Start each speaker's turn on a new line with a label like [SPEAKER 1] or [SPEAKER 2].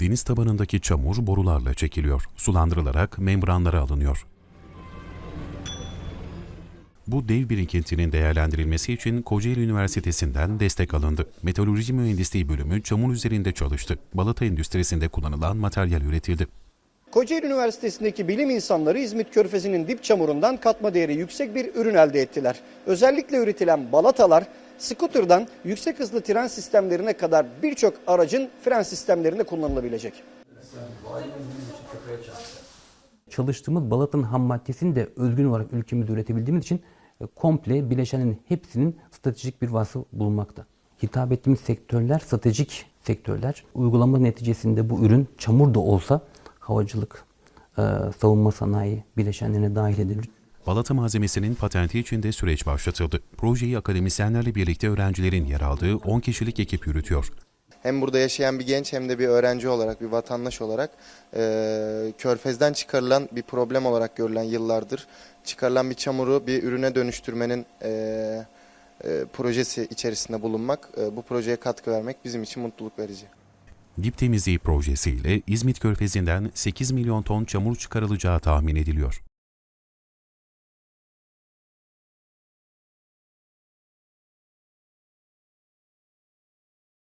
[SPEAKER 1] Deniz tabanındaki çamur borularla çekiliyor. Sulandırılarak membranlara alınıyor. Bu dev birikintinin değerlendirilmesi için Kocaeli Üniversitesi'nden destek alındı. Meteoroloji Mühendisliği bölümü çamur üzerinde çalıştı. Balata endüstrisinde kullanılan materyal üretildi.
[SPEAKER 2] Kocaeli Üniversitesi'ndeki bilim insanları İzmit Körfezi'nin dip çamurundan katma değeri yüksek bir ürün elde ettiler. Özellikle üretilen balatalar skuterdan yüksek hızlı tren sistemlerine kadar birçok aracın fren sistemlerinde kullanılabilecek.
[SPEAKER 3] çalıştığımız balatın ham maddesini de özgün olarak ülkemizde üretebildiğimiz için e, komple bileşenin hepsinin stratejik bir vasfı bulunmakta. Hitap ettiğimiz sektörler stratejik sektörler. Uygulama neticesinde bu ürün çamur da olsa havacılık, e, savunma sanayi bileşenlerine dahil edilir.
[SPEAKER 1] Balata malzemesinin patenti için de süreç başlatıldı. Projeyi akademisyenlerle birlikte öğrencilerin yer aldığı 10 kişilik ekip yürütüyor.
[SPEAKER 4] hem burada yaşayan bir genç hem de bir öğrenci olarak, bir vatandaş olarak e, körfezden çıkarılan bir problem olarak görülen yıllardır çıkarılan bir çamuru bir ürüne dönüştürmenin e, e, projesi içerisinde bulunmak, e, bu projeye katkı vermek bizim için mutluluk verici.
[SPEAKER 1] Dip temizliği projesiyle İzmit Körfezi'nden 8 milyon ton çamur çıkarılacağı tahmin ediliyor.